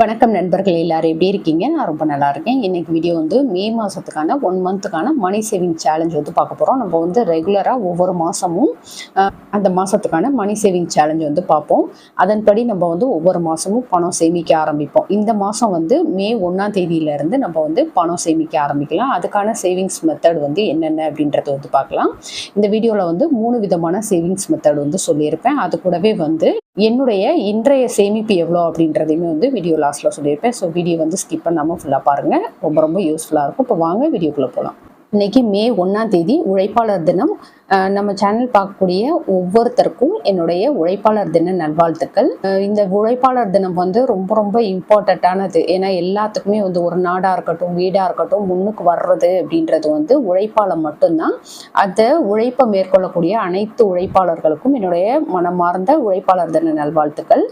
வணக்கம் நண்பர்கள் எல்லாரும். எப்படி இருக்கீங்க? நான் ரொம்ப நல்லா இருக்கேன். இன்னைக்கு வீடியோ வந்து மே மாதத்துக்கான ஒன் மந்த்துக்கான மணி சேவிங் சேலஞ்ச் வந்து பார்க்க போகிறோம் நம்ம வந்து ரெகுலராக ஒவ்வொரு மாதமும் அந்த மாதத்துக்கான மணி சேவிங் சேலஞ்ச் வந்து பார்ப்போம். அதன்படி நம்ம வந்து ஒவ்வொரு மாதமும் பணம் சேமிக்க ஆரம்பிப்போம். இந்த மாதம் வந்து மே ஒன்றாம் தேதியிலேருந்து நம்ம வந்து பணம் சேமிக்க ஆரம்பிக்கலாம். அதுக்கான சேவிங்ஸ் மெத்தட் வந்து என்னென்ன அப்படின்றத வந்து பார்க்கலாம். இந்த வீடியோவில் வந்து மூணு விதமான சேவிங்ஸ் மெத்தட் வந்து சொல்லியிருப்பேன். அது கூடவே வந்து என்னுடைய இன்றைய சேமிப்பு எவ்வளோ அப்படின்றதையுமே வந்து வீடியோ லாஸ்ட்டில் சொல்லியிருப்பேன். ஸோ வீடியோ வந்து ஸ்கிப் பண்ணாமல் ஃபுல்லாக பாருங்கள் ரொம்ப ரொம்ப யூஸ்ஃபுல்லாக இருக்கும். இப்போ வாங்க வீடியோக்குள்ளே போகலாம் இன்னைக்கு மே ஒன்றாம் தேதி உழைப்பாளர் தினம். நம்ம சேனல் பார்க்கக்கூடிய ஒவ்வொருத்தருக்கும் என்னுடைய உழைப்பாளர் தின நல்வாழ்த்துக்கள். இந்த உழைப்பாளர் தினம் வந்து ரொம்ப ரொம்ப இம்பார்ட்டண்ட்டானது ஏன்னா எல்லாத்துக்குமே வந்து ஒரு நாடாக இருக்கட்டும் வீடாக இருக்கட்டும் முன்னுக்கு வர்றது அப்படின்றது வந்து உழைப்பாளர் மட்டும்தான். அதை உழைப்பை மேற்கொள்ளக்கூடிய அனைத்து உழைப்பாளர்களுக்கும் என்னுடைய மனமார்ந்த உழைப்பாளர் தின நல்வாழ்த்துக்கள்.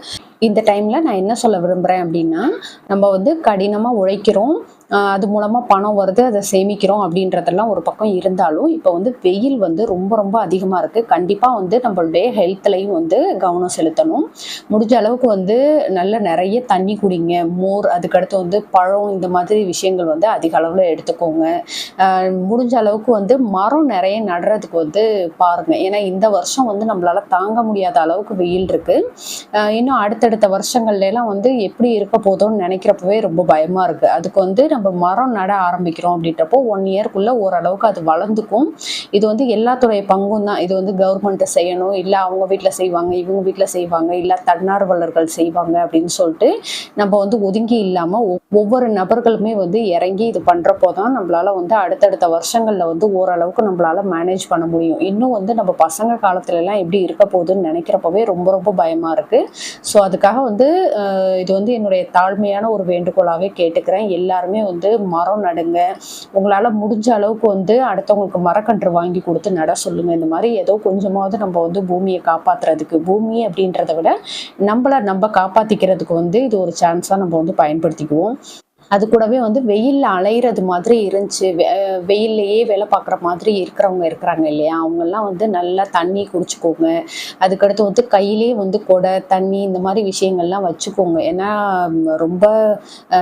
இந்த டைமில் நான் என்ன சொல்ல விரும்புகிறேன் அப்படின்னா நம்ம வந்து கடினமாக உழைக்கிறோம். அது மூலமாக பணம் வருது அதை சேமிக்கிறோம் அப்படின்றதெல்லாம் ஒரு பக்கம் இருந்தாலும் இப்போ வந்து வெயில் வந்து ரொம்ப ரொம்ப அதிகமாக இருக்குது கண்டிப்பாக வந்து நம்மளுடைய ஹெல்த்லையும் வந்து கவனம் செலுத்தணும். முடிஞ்ச அளவுக்கு வந்து நல்ல நிறைய தண்ணி குடிங்க. மோர் அதுக்கடுத்து வந்து பழம் இந்த மாதிரி விஷயங்கள் வந்து அதிக அளவில் எடுத்துக்கோங்க. முடிஞ்ச அளவுக்கு வந்து மரம் நிறைய நடுறதுக்கு வந்து பாருங்கள் ஏன்னா இந்த வருஷம் வந்து நம்மளால் தாங்க முடியாத அளவுக்கு வெயில் இருக்குது இன்னும் அடுத்தடுத்த வருஷங்கள்லாம் வந்து எப்படி இருக்க போதோன்னு நினைக்கிறப்பவே ரொம்ப பயமாக இருக்குது அதுக்கு வந்து நம்ம மரம் நட ஆரம்பிக்கிறோம் அப்படின்றப்போ ஒன் இயர்க்குள்ளே ஓரளவுக்கு அது வளர்ந்துக்கும். இது வந்து எல்லாத்துடைய பங்கும் தான். இது வந்து கவர்மெண்ட்டு செய்யணும். இல்லை அவங்க வீட்டில் செய்வாங்க இவங்க வீட்டில் செய்வாங்க இல்லை தன்னார்வலர்கள் செய்வாங்க அப்படின்னு சொல்லிட்டு நம்ம வந்து ஒதுங்கி இல்லாமல் ஒவ்வொரு நபர்களுமே வந்து இறங்கி இது பண்ணுறப்போ தான் நம்மளால் வந்து அடுத்தடுத்த வருஷங்களில் வந்து ஓரளவுக்கு நம்மளால் மேனேஜ் பண்ண முடியும். இன்னும் வந்து நம்ம பசங்க காலத்துலலாம் எப்படி இருக்க போகுதுன்னு நினைக்கிறப்பவே ரொம்ப ரொம்ப பயமாக இருக்குது ஸோ அதுக்காக வந்து இது வந்து என்னுடைய தாழ்மையான ஒரு வேண்டுகோளாகவே கேட்டுக்கிறேன். எல்லாருமே வந்து மரம் நடுங்க உங்களால் முடிஞ்ச அளவுக்கு வந்து அடுத்தவங்களுக்கு மரக்கன்று வாங்கி கொடுத்து நட சொல்லுங்க. இந்த மாதிரி ஏதோ கொஞ்சமாவது நம்ம வந்து பூமியை காப்பாத்துறதுக்கு பூமி அப்படின்றத விட நம்மளை நம்ம காப்பாற்றிக்கிறதுக்கு வந்து இது ஒரு சான்ஸாக நம்ம வந்து பயன்படுத்திக்குவோம். அது கூடவே வந்து வெயிலில் அலையிறது மாதிரி இருந்துச்சு. வெ- வெயில்லையே வேலை பார்க்குற மாதிரி இருக்கிறவங்க இருக்கிறாங்க இல்லையா? அவங்கெல்லாம் வந்து நல்லா தண்ணி குடிச்சுக்கோங்க. அதுக்கடுத்து வந்து கையிலே வந்து கொடை தண்ணி இந்த மாதிரி விஷயங்கள்லாம் வச்சுக்கோங்க. ஏன்னா ரொம்ப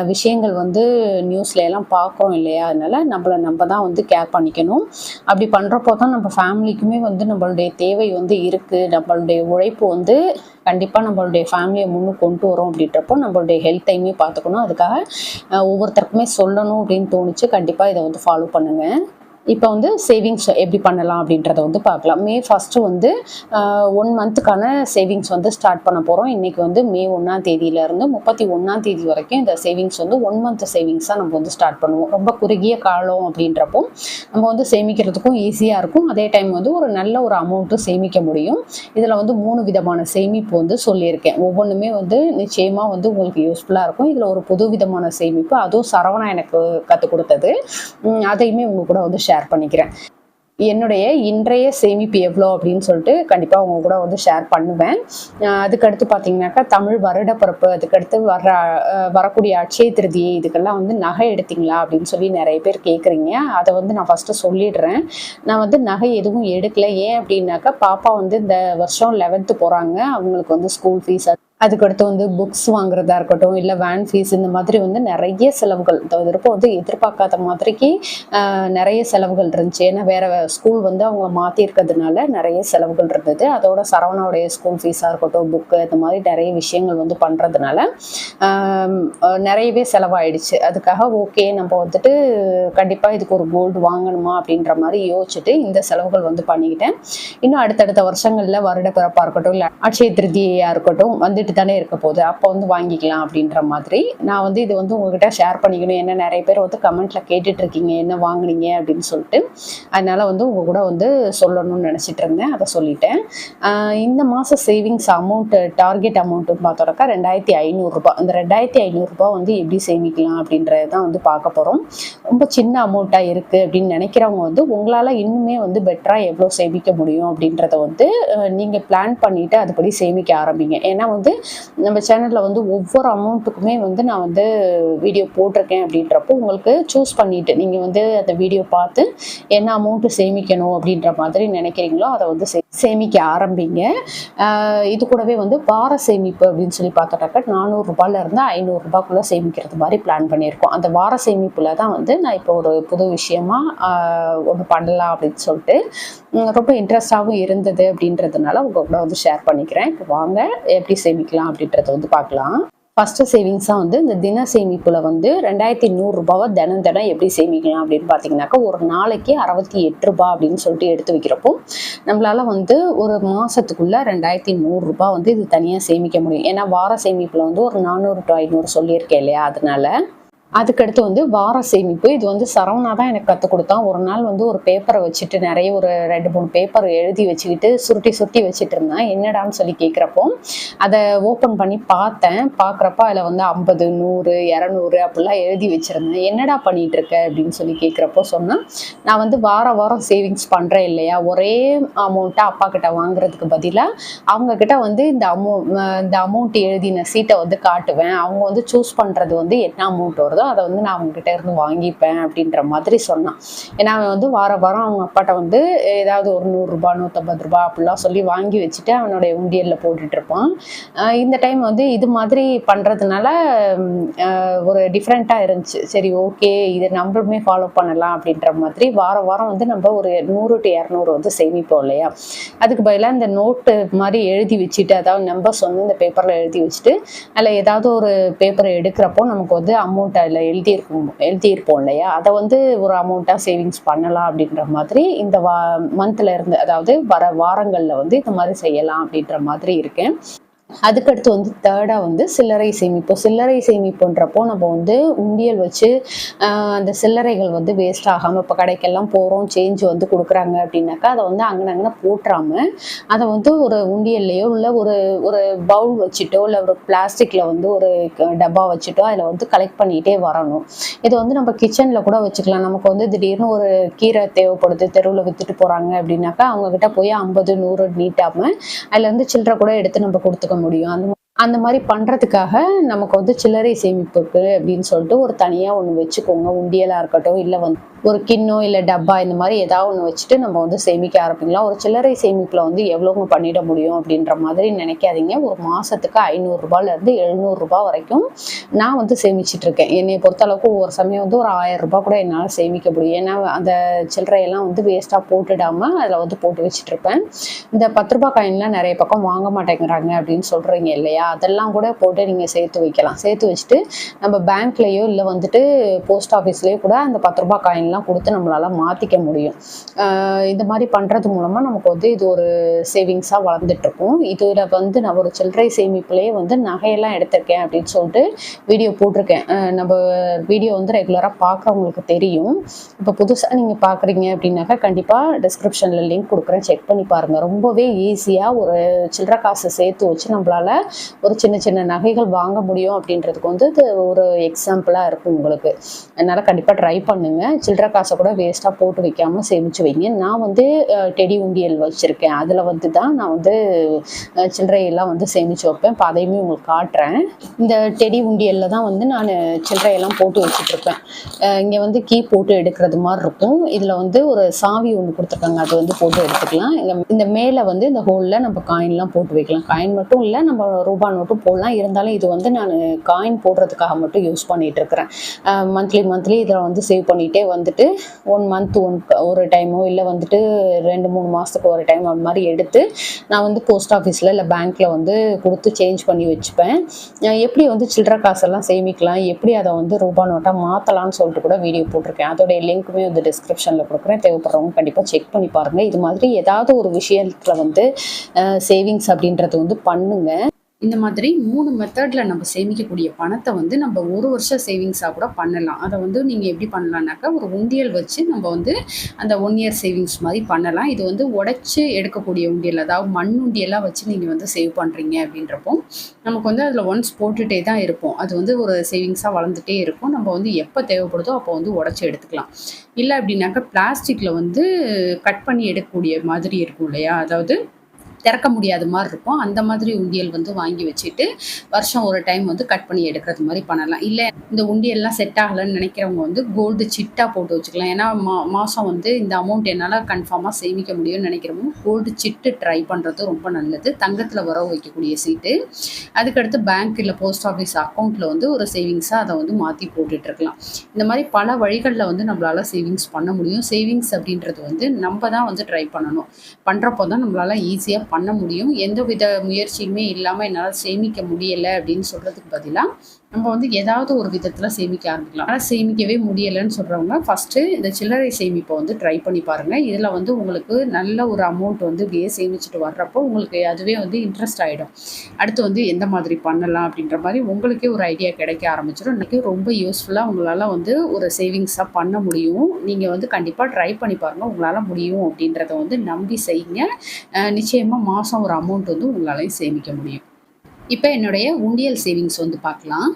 விஷயங்கள் வந்து நியூஸ்ல எல்லாம் பார்க்குறோம் இல்லையா? அதனால நம்மளை நம்ம தான் வந்து கேர் பண்ணிக்கணும். அப்படி பண்ணுறப்போ தான் நம்ம ஃபேமிலிக்குமே வந்து நம்மளுடைய தேவை வந்து இருக்குது நம்மளுடைய உழைப்பு வந்து கண்டிப்பாக நம்மளுடைய ஃபேமிலியை முன்னு கொண்டு வரோம் அப்படின்றப்போ நம்மளுடைய ஹெல்த்தையுமே பார்த்துக்கணும். அதுக்காக ஒவ்வொருத்தருக்குமே சொல்லணும் அப்படின்னு தோணுச்சு. கண்டிப்பாக இதை வந்து ஃபாலோ பண்ணுங்கள் இப்போ வந்து சேவிங்ஸ் எப்படி பண்ணலாம் அப்படின்றத வந்து பார்க்கலாம். மே ஃபஸ்ட்டு வந்து ஒன் மந்த்துக்கான சேவிங்ஸ் வந்து ஸ்டார்ட் பண்ண போகிறோம் இன்றைக்கி வந்து மே ஒன்றாம் தேதியிலேருந்து முப்பத்தி ஒன்றாம் தேதி வரைக்கும் இந்த சேவிங்ஸ் வந்து ஒன் மந்த் சேவிங்ஸாக நம்ம வந்து ஸ்டார்ட் பண்ணுவோம். ரொம்ப குறுகிய காலம் அப்படின்றப்போ நம்ம வந்து சேமிக்கிறதுக்கும் ஈஸியாக இருக்கும். அதே டைம் வந்து ஒரு நல்ல ஒரு அமௌண்ட்டும் சேமிக்க முடியும். இதில் வந்து மூணு விதமான சேமிப்பு வந்து சொல்லியிருக்கேன். ஒவ்வொன்றுமே வந்து நிச்சயமாக வந்து உங்களுக்கு யூஸ்ஃபுல்லாக இருக்கும். இதில் ஒரு புது விதமான சேமிப்பு. அதுவும் சரவணா எனக்கு கற்றுக் கொடுத்தது. அதையுமே உங்கள் கூட வந்து ஷேர் ஷேர் பண்ணிக்கிறேன். என்னுடைய இன்றைய சேமிப்பு எவ்வளோ அப்படின்னு சொல்லிட்டு கண்டிப்பாக உங்க கூட வந்து ஷேர் பண்ணுவேன். அதுக்கடுத்து பார்த்தீங்கன்னாக்கா தமிழ் வருடப்பிறப்பு அதுக்கடுத்து வர வரக்கூடிய அட்சய திருதியை இதுக்கெல்லாம் வந்து நகை எடுத்தீங்களா அப்படின்னு சொல்லி நிறைய பேர் கேட்குறீங்க அதை வந்து நான் ஃபஸ்ட்டு சொல்லிடுறேன். நான் வந்து நகை எதுவும் எடுக்கல. ஏன் அப்படின்னாக்கா பாப்பா வந்து இந்த வருஷம் லெவன்த்து போகிறாங்க அவங்களுக்கு வந்து ஸ்கூல் ஃபீஸ் அதுக்கடுத்து வந்து புக்ஸ் வாங்குறதா இருக்கட்டும் இல்லை வேன் ஃபீஸ் இந்த மாதிரி வந்து நிறைய செலவுகள். தவிர்ப்பு வந்து எதிர்பார்க்காத மாதிரிக்கு நிறைய செலவுகள் இருந்துச்சு. ஏன்னா வேற ஸ்கூல் வந்து அவங்க மாற்றிருக்கிறதுனால நிறைய செலவுகள் இருந்தது. அதோட சரவணாவுடைய ஸ்கூல் ஃபீஸாக இருக்கட்டும் புக்கு இந்த மாதிரி நிறைய விஷயங்கள் வந்து பண்ணுறதுனால நிறையவே செலவாயிடுச்சு. அதுக்காக ஓகே நம்ம வந்துட்டு கண்டிப்பாக இதுக்கு ஒரு கோல்டு வாங்கணுமா அப்படின்ற மாதிரி யோசிச்சுட்டு இந்த செலவுகள் வந்து பண்ணிக்கிட்டேன். இன்னும் அடுத்தடுத்த வருஷங்களில் வருட பிறப்பாக இருக்கட்டும் இல்லை அட்சய திருதியாக இருக்கட்டும் வந்து வந்துட்டு தானே இருக்க போகுது. அப்போ வந்து வாங்கிக்கலாம் அப்படின்ற மாதிரி. நான் வந்து இது வந்து உங்ககிட்ட ஷேர் பண்ணிக்கணும். என்ன நிறைய பேர் வந்து கமெண்ட்ல கேட்டுட்டு இருக்கீங்க என்ன வாங்குனீங்க அப்படின்னு சொல்லிட்டு. அதனால வந்து உங்க கூட வந்து சொல்லணும்னு நினச்சிட்டு இருந்தேன். அதை சொல்லிட்டேன். இந்த மாதம் சேவிங்ஸ் அமௌண்ட் டார்கெட் அமௌண்ட்டுன்னு பார்த்தோம்னாக்கா ரெண்டாயிரத்தி ஐநூறுரூபா அந்த ரெண்டாயிரத்தி ஐநூறுரூபா வந்து எப்படி சேமிக்கலாம் அப்படின்றத தான் வந்து பார்க்க போகிறோம் ரொம்ப சின்ன அமௌண்ட்டாக இருக்குது அப்படின்னு நினைக்கிறவங்க வந்து உங்களால் இன்னுமே வந்து பெட்டராக எவ்வளோ சேமிக்க முடியும் அப்படின்றத வந்து நீங்கள் பிளான் பண்ணிவிட்டு அதுபடி சேமிக்க ஆரம்பிங்க. ஏன்னா வந்து நம்ம சேனலில் வந்து ஒவ்வொரு அமௌண்ட்டுக்குமே வந்து நான் வந்து வீடியோ போட்டிருக்கேன் அப்படின்றப்போ உங்களுக்கு சூஸ் பண்ணிவிட்டு நீங்கள் வந்து அந்த வீடியோ பார்த்து என்ன அமௌண்ட்டு சேமிக்கணும் அப்படின்ற மாதிரி நினைக்கிறீங்களோ அதை வந்து சே சேமிக்க ஆரம்பிங்க. இது கூடவே வந்து வார சேமிப்பு அப்படின்னு சொல்லி பார்த்துட்டாக்கா நானூறுரூபாலேருந்து ஐநூறுரூபாக்குள்ளே சேமிக்கிறது மாதிரி பிளான் பண்ணியிருக்கோம். அந்த வார சேமிப்பில் தான் வந்து நான் இப்போ ஒரு புது விஷயமா ஒன்று பண்ணலாம் அப்படின்னு சொல்லிட்டு ரொம்ப இன்ட்ரெஸ்டாகவும் இருந்தது அப்படின்றதுனால உங்கள் கூட வந்து ஷேர் பண்ணிக்கிறேன். இப்போ வாங்க எப்படி சேமிக்கலாம் அப்படின்றத வந்து பார்க்கலாம். ஃபஸ்ட்டு சேவிங்ஸாக வந்து இந்த தின சேமிப்பில் வந்து ரெண்டாயிரத்தி நூறுரூபாவை தினம் தினம் எப்படி சேமிக்கலாம் அப்படின்னு பார்த்தீங்கன்னாக்கா ஒரு நாளைக்கு அறுபத்தி எட்டு ரூபா அப்படின்னு சொல்லிட்டு எடுத்து வைக்கிறப்போ நம்மளால் வந்து ஒரு மாதத்துக்குள்ளே ரெண்டாயிரத்தி நூறுரூபா வந்து இது தனியாக சேமிக்க முடியும். ஏன்னா வார சேமிப்பில் வந்து ஒரு நானூறு டு ஐநூறு சொல்லியிருக்கேன் இல்லையா? அதனால அதுக்கடுத்து வந்து வார சேமிப்பு. இது வந்து சரவணா தான் எனக்கு கற்றுக் கொடுத்தான் ஒரு நாள் வந்து ஒரு பேப்பரை வச்சுட்டு நிறைய ஒரு ரெண்டு மூணு பேப்பர் எழுதி வச்சுக்கிட்டு சுருட்டி சுருட்டி வச்சுட்டு இருந்தேன். என்னடான்னு சொல்லி கேட்குறப்போ அதை ஓப்பன் பண்ணி பார்த்தேன். பார்க்குறப்ப அதில் வந்து ஐம்பது நூறு இரநூறு அப்படிலாம் எழுதி வச்சுருந்தேன். என்னடா பண்ணிகிட்டு இருக்க அப்படின்னு சொல்லி கேட்குறப்போ சொன்னால் நான் வந்து வார வாரம் சேவிங்ஸ் பண்ணுறேன் இல்லையா? ஒரே அமௌண்ட்டை அப்பா கிட்ட வாங்குறதுக்கு பதிலாக அவங்கக்கிட்ட வந்து இந்த அமௌ இந்த அமௌண்ட் எழுதின சீட்டை வந்து காட்டுவேன். அவங்க வந்து சூஸ் பண்ணுறது வந்து என்ன அமௌண்ட் வருதோ அதை வந்து நான் அவங்ககிட்ட இருந்து வாங்கிப்பேன் அப்படின்ற மாதிரி சொன்னான். ஏன்னா அவன் வந்து வார வாரம் அவங்க அப்பாட்ட வந்து ஏதாவது ஒரு நூறுரூபா நூற்றம்பது ரூபா அப்படிலாம் சொல்லி வாங்கி வச்சுட்டு அவனுடைய உண்டியலில் போட்டுட்டு இருப்பான். இந்த டைம் வந்து இது மாதிரி பண்ணுறதுனால ஒரு டிஃப்ரெண்ட்டாக இருந்துச்சு. சரி ஓகே இதை நம்மளுமே ஃபாலோ பண்ணலாம் அப்படின்ற மாதிரி வாரம் வாரம் வந்து நம்ம ஒரு நூறு டு இரநூறு வந்து சேமிப்போம் இல்லையா? அதுக்கு பதிலாக இந்த நோட்டு மாதிரி எழுதி வச்சுட்டு அதாவது நம்பர்ஸ் வந்து இந்த பேப்பரில் எழுதி வச்சுட்டு அதில் ஏதாவது ஒரு பேப்பரை எடுக்கிறப்போ நமக்கு வந்து அமௌண்ட் அதில் எழுதியிருக்கும் எழுதியிருப்போம் இல்லையா? அதை வந்து ஒரு அமௌண்ட்டாக சேவிங்ஸ் பண்ணலாம் அப்படின்ற மாதிரி இந்த வா மந்த்ல இருந்து அதாவது வர வாரங்களில் வந்து இந்த மாதிரி செய்யலாம் அப்படின்ற மாதிரி இருக்கேன். அதுக்கடுத்து வந்து தேர்டாக வந்து சில்லறை சேமிப்பு. சில்லறை சேமிப்புன்றப்போ நம்ம வந்து உண்டியல் வச்சு ஆஹ் அந்த சில்லறைகள் வந்து வேஸ்ட் ஆகாமல் இப்போ கடைக்கெல்லாம் போகிறோம் சேஞ்ச் வந்து கொடுக்குறாங்க அப்படின்னாக்கா அதை வந்து அங்கே அங்கே போட்டுறாம அதை வந்து ஒரு உண்டியல்லையோ இல்லை ஒரு ஒரு பவுல் வச்சுட்டோ இல்லை ஒரு பிளாஸ்டிக்கில் வந்து ஒரு டப்பா வச்சுட்டோ அதில் வந்து கலெக்ட் பண்ணிகிட்டே வரணும். இது வந்து நம்ம கிச்சனில் கூட வச்சுக்கலாம். நமக்கு வந்து திடீர்னு ஒரு கீரை தேவைப்படுது தெருவில் வித்துட்டு போகிறாங்க அப்படின்னாக்கா அவங்கக்கிட்ட போய் ஐம்பது நூறு நீட்டாமல் அதில் வந்து சில்லறை கூட எடுத்து நம்ம கொடுத்துக்கணும் முடியும். அந்த அந்த மாதிரி பண்ணுறதுக்காக நமக்கு வந்து சில்லறை சேமிப்புக்கு அப்படின்னு சொல்லிட்டு ஒரு தனியாக ஒன்று வச்சுக்கோங்க. உண்டியலாக இருக்கட்டும் இல்லை வந்து ஒரு கிண்ணம் இல்லை டப்பா இந்த மாதிரி ஏதாவது ஒன்று வச்சுட்டு நம்ம வந்து சேமிக்க ஆரம்பிக்கலாம். ஒரு சில்லறை சேமிப்பில் வந்து எவ்வளோங்க பண்ணிட முடியும் அப்படின்ற மாதிரி நினைக்காதீங்க. ஒரு மாதத்துக்கு ஐநூறுரூபாலேருந்து எழுநூறுபா வரைக்கும் நான் வந்து சேமிச்சிட்ருக்கேன் என்னை பொறுத்தளவுக்கு ஒவ்வொரு சமயம் வந்து ஒரு ஆயிரரூபா கூட என்னால் சேமிக்க முடியும். ஏன்னா அந்த சில்லறையெல்லாம் வந்து வேஸ்ட்டாக போட்டுடாமல் அதில் வந்து போட்டு வச்சுட்ருப்பேன் இந்த பத்து ரூபா காயின்லாம் நிறைய பக்கம் வாங்க மாட்டேங்கிறாங்க அப்படின்னு சொல்கிறீங்க இல்லையா? அதெல்லாம் கூட போட்டு நீங்கள் சேர்த்து வைக்கலாம். சேர்த்து வச்சுட்டு நம்ம பேங்க்லேயோ இல்லை வந்துட்டு போஸ்ட் ஆஃபீஸ்லேயோ கூட அந்த பத்து ரூபா காயின்லாம் கொடுத்து நம்மளால மாற்றிக்க முடியும். இந்த மாதிரி பண்ணுறது மூலமாக நமக்கு வந்து இது ஒரு சேவிங்ஸாக வளர்ந்துட்டுருக்கும். இதில் வந்து நான் ஒரு சில்லறை சேமிப்புலேயே வந்து நகையெல்லாம் எடுத்திருக்கேன் அப்படின்னு சொல்லிட்டு வீடியோ போட்டிருக்கேன். நம்ம வீடியோ வந்து ரெகுலராக பார்க்குறவங்களுக்கு தெரியும். இப்போ புதுசாக நீங்கள் பார்க்குறீங்க அப்படின்னாக்கா கண்டிப்பாக டிஸ்கிரிப்ஷனில் லிங்க் கொடுக்குறேன். செக் பண்ணி பாருங்கள் ரொம்பவே ஈஸியாக ஒரு சில்லற காசை சேர்த்து வச்சு நம்மளால ஒரு சின்ன சின்ன நகைகள் வாங்க முடியும் அப்படின்றதுக்கு வந்து இது ஒரு எக்ஸாம்பிளாக இருக்கும் உங்களுக்கு. அதனால் கண்டிப்பாக ட்ரை பண்ணுங்கள் சில்லறை காசை கூட வேஸ்ட்டாக போட்டு வைக்காமல் சேமித்து வைங்க. நான் வந்து டெடி உண்டியல் வச்சுருக்கேன். அதில் வந்து தான் நான் வந்து சில்லறையெல்லாம் வந்து சேமித்து வைப்பேன். இப்போ அதையுமே உங்களுக்கு காட்டுறேன். இந்த டெடி உண்டியலில் தான் வந்து நான் சில்லறையெல்லாம் போட்டு வச்சுட்ருப்பேன் இங்கே வந்து கீ போட்டு எடுக்கிறது மாதிரி இருக்கும். இதில் வந்து ஒரு சாவி ஒன்று கொடுத்துருக்காங்க. அது வந்து போட்டு எடுத்துக்கலாம். இங்க இந்த மேலே வந்து இந்த ஹோலில் நம்ம காயின்லாம் போட்டு வைக்கலாம். காயின் மட்டும் இல்லை நம்ம ரூபா நோட்டும் போடலாம். இருந்தாலும் இது வந்து நான் காயின் போடுறதுக்காக மட்டும் யூஸ் பண்ணிகிட்டு இருக்கிறேன் மந்த்லி மந்த்லி இதில் வந்து சேவ் பண்ணிகிட்டே வந்து வந்துட்டு ஒன் மந்த் ஒன் ஒரு டைமோ இல்லை வந்துட்டு ரெண்டு மூணு மாதத்துக்கு ஒரு டைம் அந்த மாதிரி எடுத்து நான் வந்து போஸ்ட் ஆஃபீஸில் இல்லை பேங்க்கில் வந்து கொடுத்து சேஞ்ச் பண்ணி வச்சுப்பேன். எப்படி வந்து சில்லற காசெல்லாம் சேமிக்கலாம் எப்படி அதை வந்து ரூபா நோட்டாக மாற்றலாம்னு சொல்லிட்டு கூட வீடியோ போட்டிருக்கேன். அதோடைய லிங்க்குமே வந்து டிஸ்கிரிப்ஷனில் கொடுக்குறேன். தேவைப்படுறவங்க கண்டிப்பாக செக் பண்ணி பாருங்கள் இது மாதிரி ஏதாவது ஒரு விஷயத்தில் வந்து சேவிங்ஸ் அப்படின்றது வந்து பண்ணுங்கள் இந்த மாதிரி மூணு மெத்தடில் நம்ம சேமிக்கக்கூடிய பணத்தை வந்து நம்ம ஒரு வருஷம் சேவிங்ஸாக கூட பண்ணலாம். அதை வந்து நீங்கள் எப்படி பண்ணலான்னாக்கா ஒரு உண்டியல் வச்சு நம்ம வந்து அந்த ஒன் இயர் சேவிங்ஸ் மாதிரி பண்ணலாம். இது வந்து உடச்சி எடுக்கக்கூடிய உண்டியல் அதாவது மண் உண்டியெல்லாம் வச்சு நீங்கள் வந்து சேவ் பண்ணுறீங்க அப்படின்றப்போ நமக்கு வந்து அதில் ஒன்ஸ் போட்டுகிட்டே தான் இருப்போம். அது வந்து ஒரு சேவிங்ஸாக வளர்ந்துட்டே இருக்கும். நம்ம வந்து எப்போ தேவைப்படுதோ அப்போ வந்து உடச்சி எடுத்துக்கலாம். இல்லை அப்படின்னாக்கா பிளாஸ்டிக்கில் வந்து கட் பண்ணி எடுக்கக்கூடிய மாதிரி இருக்கும் இல்லையா? அதாவது திறக்க முடியாத மாதிரி இருக்கும். அந்த மாதிரி உண்டியல் வந்து வாங்கி வச்சுட்டு வருஷம் ஒரு டைம் வந்து கட் பண்ணி எடுக்கிறது மாதிரி பண்ணலாம். இல்லை இந்த உண்டியல்லாம் செட் ஆகலைன்னு நினைக்கிறவங்க வந்து கோல்டு சிட்டாக போட்டு வச்சுக்கலாம். ஏன்னா மா மாதம் வந்து இந்த அமௌண்ட் என்னால் கன்ஃபார்மாக சேமிக்க முடியும்னு நினைக்கிறவங்க கோல்டு சிட்டு ட்ரை பண்ணுறது ரொம்ப நல்லது. தங்கத்தில் வர வைக்கக்கூடிய சீட்டு அதுக்கடுத்து பேங்க் இல்லை போஸ்ட் ஆஃபீஸ் அக்கௌண்ட்டில் வந்து ஒரு சேவிங்ஸாக அதை வந்து மாற்றி போட்டுட்ருக்கலாம் இந்த மாதிரி பல வழிகளில் வந்து நம்மளால் சேவிங்ஸ் பண்ண முடியும். சேவிங்ஸ் அப்படின்றது வந்து நம்ம தான் வந்து ட்ரை பண்ணணும். பண்ணுறப்போ தான் நம்மளால் ஈஸியாக பண்ண முடியும். எந்த வித முயற்சியுமே இல்லாமல் என்னால் சேமிக்க முடியலை அப்படின்னு சொல்கிறதுக்கு பதிலாக நம்ம வந்து ஏதாவது ஒரு விதத்தில் சேமிக்க ஆரம்பிக்கலாம். ஆனால் சேமிக்கவே முடியலைன்னு சொல்கிறவங்க ஃபஸ்ட்டு இந்த சில்லறை சேமிப்பை வந்து ட்ரை பண்ணி பாருங்கள் இதில் வந்து உங்களுக்கு நல்ல ஒரு அமௌண்ட் வந்து இப்படியே சேமிச்சுட்டு வர்றப்போ உங்களுக்கு அதுவே வந்து இன்ட்ரெஸ்ட் ஆகிடும் அடுத்து வந்து எந்த மாதிரி பண்ணலாம் அப்படின்ற மாதிரி உங்களுக்கே ஒரு ஐடியா கிடைக்க ஆரம்பிச்சிடும். இன்றைக்கி ரொம்ப யூஸ்ஃபுல்லாக உங்களால் வந்து ஒரு சேவிங்ஸாக பண்ண முடியும். நீங்கள் வந்து கண்டிப்பாக ட்ரை பண்ணி பாருங்கள் உங்களால் முடியும் அப்படின்றத வந்து நம்பி செய்யுங்க. நிச்சயமாக மாதம் ஒரு அமௌண்ட் வந்து உங்களாலையும் சேமிக்க முடியும். இப்போ என்னுடைய உண்டியல் சேவிங்ஸ் வந்து பார்க்கலாம்.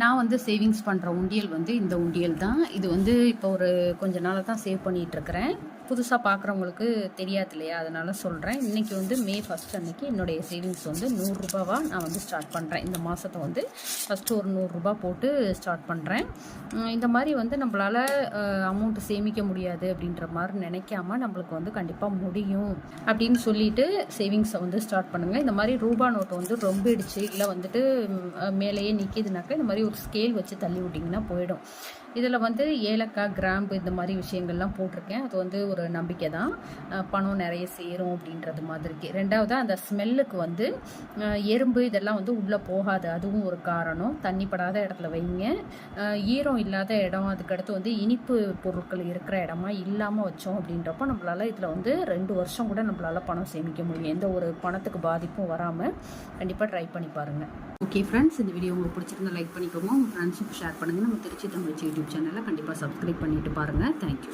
நான் வந்து சேவிங்ஸ் பண்ணுற உண்டியல் வந்து இந்த உண்டியல் தான். இது வந்து இப்போ ஒரு கொஞ்ச நாளாக தான் சேவ் பண்ணிகிட்ருக்கிறேன் புதுசாக பார்க்குறவங்களுக்கு தெரியாது இல்லையா? அதனால் சொல்கிறேன் இன்றைக்கி வந்து மே ஃபஸ்ட் அன்றைக்கி என்னுடைய சேவிங்ஸ் வந்து நூறுரூபாவாக நான் வந்து ஸ்டார்ட் பண்ணுறேன் இந்த மாதத்தை வந்து ஃபஸ்ட்டு ஒரு நூறுரூபா போட்டு ஸ்டார்ட் பண்ணுறேன் இந்த மாதிரி வந்து நம்மளால் அமௌண்ட்டு சேமிக்க முடியாது அப்படின்ற மாதிரி நினைக்காம நம்மளுக்கு வந்து கண்டிப்பாக முடியும் அப்படின்னு சொல்லிட்டு சேவிங்ஸை வந்து ஸ்டார்ட் பண்ணுங்கள் இந்த மாதிரி ரூபா நோட்டு வந்து ரொம்பிடுச்சு இல்லை வந்துட்டு மேலேயே நிற்கிதுனாக்கா இந்த மாதிரி ஒரு ஸ்கேல் வச்சு தள்ளி விட்டிங்கன்னா போயிடும். இதில் வந்து ஏலக்காய் கிராம்பு இந்த மாதிரி விஷயங்கள்லாம் போட்டிருக்கேன். அது வந்து ஒரு நம்பிக்கை தான். பணம் நிறைய சேரும் அப்படின்றது மாதிரிக்கு ரெண்டாவது அந்த ஸ்மெல்லுக்கு வந்து எறும்பு இதெல்லாம் வந்து உள்ளே போகாது. அதுவும் ஒரு காரணம். தண்ணி படாத இடத்துல வைங்க. ஈரம் இல்லாத இடம். அதுக்கடுத்து வந்து இனிப்பு பொருட்கள் இருக்கிற இடமா இல்லாமல் வச்சோம் அப்படின்றப்போ நம்மளால் இதில் வந்து ரெண்டு வருஷம் கூட நம்மளால் பணம் சேமிக்க முடியும் எந்த ஒரு பணத்துக்கு பாதிப்பும் வராமல் கண்டிப்பாக ட்ரை பண்ணி பாருங்கள் ஓகே ஃப்ரெண்ட்ஸ் இந்த வீடியோ உங்களுக்கு பிடிச்சிருந்தா லைக் பண்ணிக்கோங்க. உங்கள் ஃப்ரெண்ட்ஸுக்கு ஷேர் பண்ணுங்கள் நம்ம திருச்சி தமிழ் யூடியூப் சேனலை கண்டிப்பாக சப்ஸ்கிரைப் பண்ணிவிட்டு பாருங்கள் தேங்க்யூ